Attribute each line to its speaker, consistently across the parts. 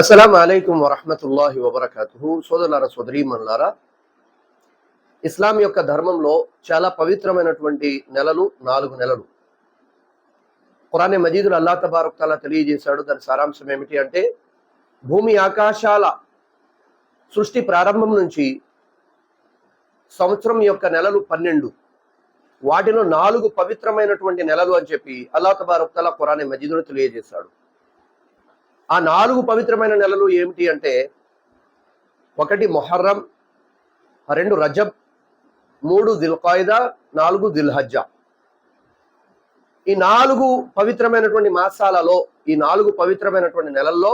Speaker 1: అస్సలం అలైకుం వరహమతుల్లాహి వబర్కతు సోదరులారా సోదరీమన్లారా ఇస్లాం యొక్క ధర్మంలో చాలా పవిత్రమైనటువంటి నెలలు నాలుగు నెలలు. ఖురానే మజీదులు అల్లా తబారుక్ తాలా తెలియజేశాడు. దాని సారాంశం ఏమిటి అంటే భూమి ఆకాశాల సృష్టి ప్రారంభం నుంచి సంవత్సరం యొక్క నెలలు పన్నెండు. వాటిలో నాలుగు పవిత్రమైనటువంటి నెలలు అని చెప్పి అల్లా తబారుక్ తాలా ఖురానే మజీదులు తెలియజేశాడు. ఆ నాలుగు పవిత్రమైన నెలలు ఏమిటి అంటే ఒకటి మొహర్రం రెండు రజబ్ మూడు దిల్కాయిదా నాలుగు దిల్హజ్జా. ఈ నాలుగు పవిత్రమైనటువంటి మాసాలలో ఈ నాలుగు పవిత్రమైనటువంటి నెలల్లో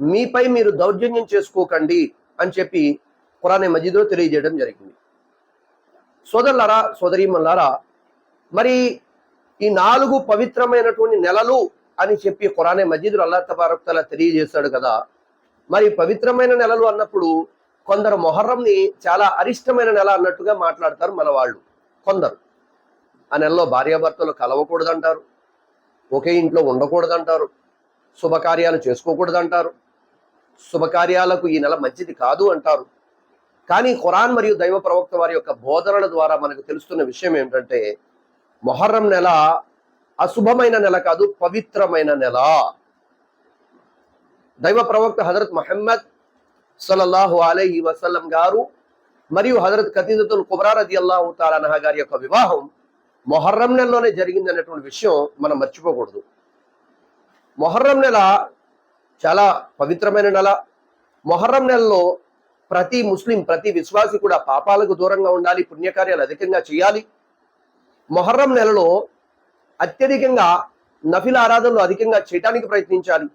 Speaker 1: మీపై మీరు దౌర్జన్యం చేసుకోకండి అని చెప్పి కురానే మజీద్లో తెలియజేయడం జరిగింది. సోదరులారా సోదరీమల్లారా మరి ఈ నాలుగు పవిత్రమైనటువంటి నెలలు అని చెప్పి ఖురానే మజీదులు అల్లా తబారక్ తెలియజేశాడు కదా. మరి పవిత్రమైన నెలలు అన్నప్పుడు కొందరు మొహర్రంని చాలా అరిష్టమైన నెల అన్నట్టుగా మాట్లాడతారు మన వాళ్ళు. కొందరు. ఆ నెలలో భార్యాభర్తలు కలవకూడదంటారు. ఒకే ఇంట్లో ఉండకూడదంటారు. శుభకార్యాలు చేసుకోకూడదంటారు. శుభకార్యాలకు ఈ నెల మంచిది కాదు అంటారు. కానీ ఖురాన్ మరియు దైవ ప్రవక్త వారి యొక్క బోధనల ద్వారా మనకు తెలుస్తున్న విషయం ఏమిటంటే మొహర్రం నెల అశుభమైన నెల కాదు పవిత్రమైన నెల. దైవ ప్రవక్త హజరత్ మహమ్మద్ సల్లల్లాహు అలహి వసల్లం గారు మరియు హజరత్ ఖతీజతుల్ కుబ్రా రది అల్లాహు తాలానహ గారి యొక్క వివాహం మొహర్రం నెలలోనే జరిగింది అనేటువంటి విషయం మనం మర్చిపోకూడదు. మొహర్రం నెల చాలా పవిత్రమైన నెల. మొహర్రం నెలలో ప్రతి ముస్లిం ప్రతి విశ్వాసి కూడా పాపాలకు దూరంగా ఉండాలి పుణ్యకార్యాలు అధికంగా చేయాలి. మొహర్రం నెలలో అత్యధికంగా నఫిల ఆరాధనలు అధికంగా చేయడానికి ప్రయత్నించాలి.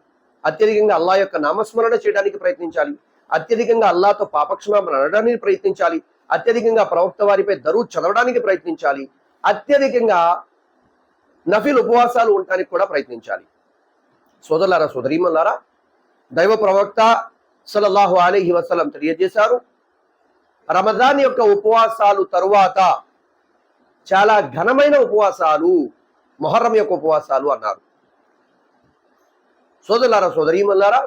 Speaker 1: అత్యధికంగా అల్లా యొక్క నామస్మరణ చేయడానికి ప్రయత్నించాలి. అత్యధికంగా అల్లాతో పాపక్షమాపణ అనడానికి ప్రయత్నించాలి. అత్యధికంగా ప్రవక్త వారిపై దరువు చదవడానికి ప్రయత్నించాలి. అత్యధికంగా నఫిల్ ఉపవాసాలు ఉండటానికి కూడా ప్రయత్నించాలి. సోదరులారా సోదరీమల్లారా దైవ ప్రవక్త సలల్లాహు అలీహి వసలం తెలియజేశారు. రమజాన్ యొక్క ఉపవాసాలు తరువాత చాలా ఘనమైన ఉపవాసాలు మొహర్రం యొక్క ఉపవాసాలు అన్నారు. సోదరులారా సోదరీమల్లారా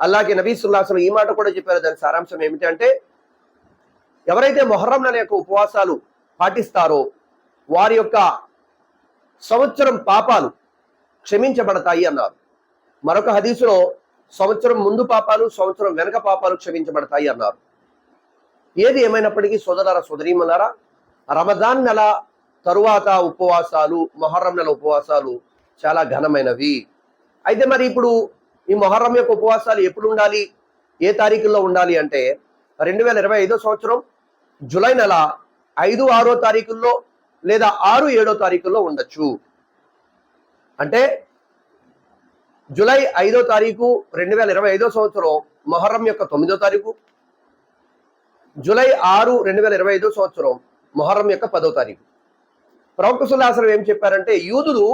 Speaker 1: అలాగే నబీ సుల్లాసలు ఈ మాట కూడా చెప్పారు. దాని సారాంశం ఏమిటంటే ఎవరైతే మొహర్రం నెల యొక్క ఉపవాసాలు పాటిస్తారో వారి యొక్క సంవత్సరం పాపాలు క్షమించబడతాయి అన్నారు. మరొక హదీసులో సంవత్సరం ముందు పాపాలు సంవత్సరం వెనక పాపాలు క్షమించబడతాయి అన్నారు. ఏది ఏమైనప్పటికీ సోదరారా సోదరీమలారా రమదాన్ నెల తరువాత ఉపవాసాలు మొహర్రం నెల ఉపవాసాలు చాలా ఘనమైనవి. అయితే మరి ఇప్పుడు ఈ మొహర్రం యొక్క ఉపవాసాలు ఎప్పుడు ఉండాలి? ఏ తారీఖుల్లో ఉండాలి అంటే రెండు వేల ఇరవై ఐదో సంవత్సరం జూలై నెల ఐదు ఆరో తారీఖుల్లో లేదా ఆరు ఏడో తారీఖుల్లో ఉండొచ్చు. అంటే జూలై ఐదో తారీఖు రెండు వేల ఇరవై ఐదో సంవత్సరం మొహర్రం యొక్క తొమ్మిదో తారీఖు. జూలై ఆరు రెండు వేల ఇరవై ఐదో సంవత్సరం మొహర్రం యొక్క పదో తారీఖు. ప్రవక్త సుల్లాసనం ఏం చెప్పారంటే యూదులు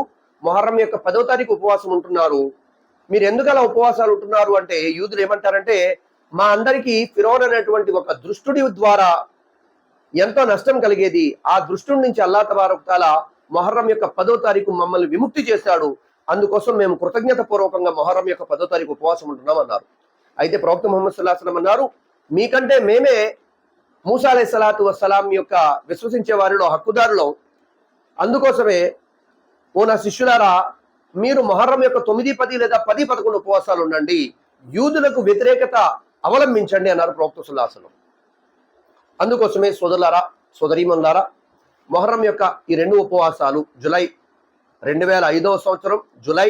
Speaker 1: మొహర్రం యొక్క పదో తారీఖు ఉపవాసం ఉంటున్నారు. మీరు ఎందుకు అలా ఉపవాసాలు ఉంటున్నారు అంటే యూదులు ఏమంటారంటే మా అందరికీ ఫిరోన్ అనేటువంటి ఒక దృష్టుడి ద్వారా ఎంతో నష్టం కలిగేది. ఆ దృష్టి నుంచి అల్లా తబారకుతాల మొహర్రం యొక్క పదో తారీఖు మమ్మల్ని విముక్తి చేశాడు. అందుకోసం మేము కృతజ్ఞత పూర్వకంగా మొహర్రం యొక్క పదో తారీఖు ఉపవాసం ఉంటున్నాం అన్నారు. అయితే ప్రవక్త ముహమ్మద్ సుల్లాహం అన్నారు మీకంటే మేమే మూసా అలై సలాతు వసలాం యొక్క విశ్వసించే వారిలో హక్కుదారులో. అందుకోసమే ఓ నా శిష్యులారా మీరు మొహర్రం యొక్క తొమ్మిది పది లేదా పది పదకొండు ఉపవాసాలు ఉండండి. యూదులకు వ్యతిరేకత అవలంబించండి అన్నారు ప్రవక్త సుల్లాసనం అందుకోసమే సోదరులారా సోదరీమన్లారా మొహర్రం యొక్క ఈ రెండు ఉపవాసాలు జులై రెండు వేల ఐదవ సంవత్సరం జులై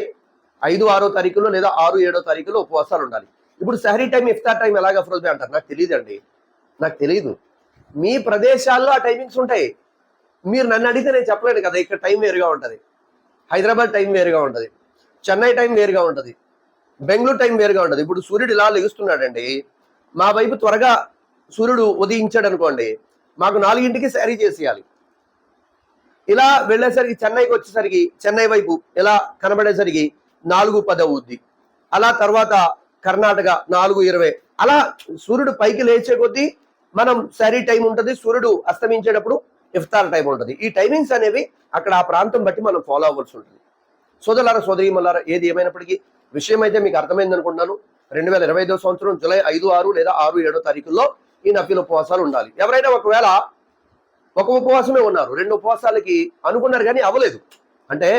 Speaker 1: ఐదు ఆరో తారీఖులో లేదా ఆరు ఏడో తారీఖులో ఉపవాసాలు ఉండాలి. ఇప్పుడు సహరీ టైం ఇఫ్తార్ టైం ఎలాగ అఫ్రోజ్ అంటారు? నాకు తెలియదండి నాకు తెలియదు. మీ ప్రదేశాల్లో ఆ టైమింగ్స్ ఉంటాయి. మీరు నన్ను అడిగితే నేను చెప్పలేను కదా ఇక్కడ టైం వేరుగా ఉంటుంది. హైదరాబాద్ టైం వేరుగా ఉంటుంది. చెన్నై టైం వేరుగా ఉంటుంది. బెంగళూరు టైం వేరుగా ఉంటుంది. ఇప్పుడు సూర్యుడు ఇలా లెగుస్తున్నాడండి. మా వైపు త్వరగా సూర్యుడు ఉదయించాడు అనుకోండి మాకు నాలుగింటికి శారీ చేసేయాలి. ఇలా వెళ్ళేసరికి చెన్నైకి వచ్చేసరికి చెన్నై వైపు ఇలా కనబడేసరికి నాలుగు పది అవుద్ది. అలా తర్వాత కర్ణాటక నాలుగు ఇరవై. అలా సూర్యుడు పైకి లేచే కొద్దీ మనం శారీ టైం ఉంటుంది. సూర్యుడు అస్తమించేటప్పుడు ఇఫ్తార్ టైం ఉంటుంది. ఈ టైమింగ్స్ అనేవి అక్కడ ఆ ప్రాంతం బట్టి మనం ఫాలో అవ్వాల్సి ఉంటుంది. సోదరులారా సోదరి మల్లారా ఏది ఏమైనప్పటికీ విషయం అయితే మీకు అర్థమైంది అనుకుంటున్నాను రెండు వేల ఇరవై ఐదో సంవత్సరం జూలై ఐదు ఆరు లేదా ఆరు ఏడో తారీఖుల్లో ఈ నఫీల ఉపవాసాలు ఉండాలి. ఎవరైనా ఒకవేళ ఒక ఉపవాసమే ఉన్నారు రెండు ఉపవాసాలకి అనుకున్నారు కానీ అవ్వలేదు. అంటే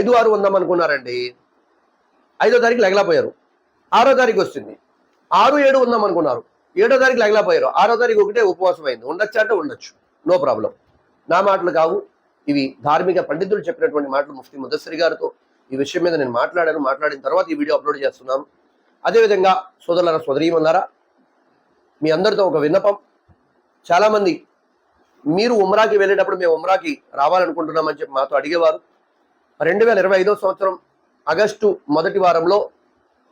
Speaker 1: ఐదు ఆరు ఉందాం అనుకున్నారండి. ఐదో తారీఖు లెగలపోయారు ఆరో తారీఖు వస్తుంది. ఆరు ఏడు ఉందాం అనుకున్నారు. ఏడో తారీఖు లెగలపోయారు ఆరో తారీఖు ఒకటే ఉపవాసం అయింది ఉండొచ్చు అంటే ఉండొచ్చు. No problem. నా మాటలు కావు. ఇవి ధార్మిక పండితులు చెప్పినటువంటి మాటలు ముఫ్తి ముదస్సరి గారితో. ఈ విషయం మీద నేను మాట్లాడాను. మాట్లాడిన తర్వాత ఈ వీడియో అప్లోడ్ చేస్తున్నాను. అదేవిధంగా సోదరుల సోదరీమన్నారా మీ అందరితో ఒక విన్నపం. చాలామంది మీరు ఉమ్రాకి వెళ్ళేటప్పుడు మేము ఉమ్రాకి రావాలనుకుంటున్నామని చెప్పి మాతో అడిగేవారు. రెండు వేల ఇరవై ఐదో సంవత్సరం ఆగస్టు మొదటి వారంలో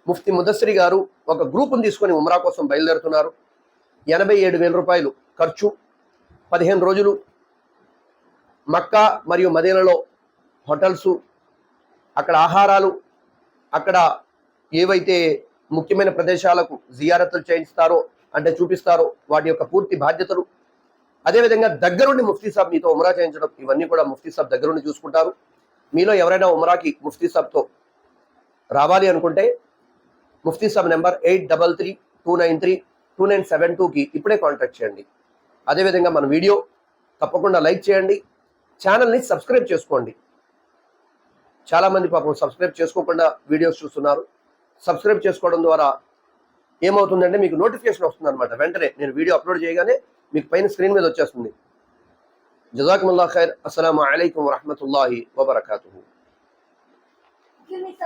Speaker 1: ముఫ్తి ముదస్సరి గారు ఒక గ్రూపును తీసుకొని ఉమ్రా కోసం బయలుదేరుతున్నారు. ఎనభై ఏడు వేల రూపాయలు ఖర్చు. పదిహేను రోజులు మక్కా మరియు మదీనలో హోటల్స్ అక్కడ ఆహారాలు అక్కడ ఏవైతే ముఖ్యమైన ప్రదేశాలకు జియారత్తులు చేయిస్తారో అంటే చూపిస్తారో వాటి యొక్క పూర్తి బాధ్యతలు. అదేవిధంగా దగ్గరుండి ముఫ్తీ సాబ్ మీతో ఉమరా చేయించడం ఇవన్నీ కూడా ముఫ్తీ సాబ్ దగ్గరుండి చూసుకుంటారు. మీలో ఎవరైనా ఉమరాకి ముఫ్తీ సాబ్తో రావాలి అనుకుంటే ముఫ్తీ సాబ్ number eight double three two nine three two nine seven టూకి ఇప్పుడే కాంటాక్ట్ చేయండి. అదేవిధంగా మన వీడియో తప్పకుండా లైక్ చేయండి. ఛానల్ని సబ్స్క్రైబ్ చేసుకోండి. చాలామంది పాపం సబ్స్క్రైబ్ చేసుకోకుండా వీడియోస్ చూస్తున్నారు. సబ్స్క్రైబ్ చేసుకోవడం ద్వారా ఏమవుతుందంటే మీకు నోటిఫికేషన్ వస్తుంది అనమాట వెంటనే నేను వీడియో అప్లోడ్ చేయగానే మీకు పైన స్క్రీన్ మీద వచ్చేస్తుంది. జజాకుముల్లా ఖైర్. అస్సలం అయికం వరహమతుల్లాhi వబర్కాతు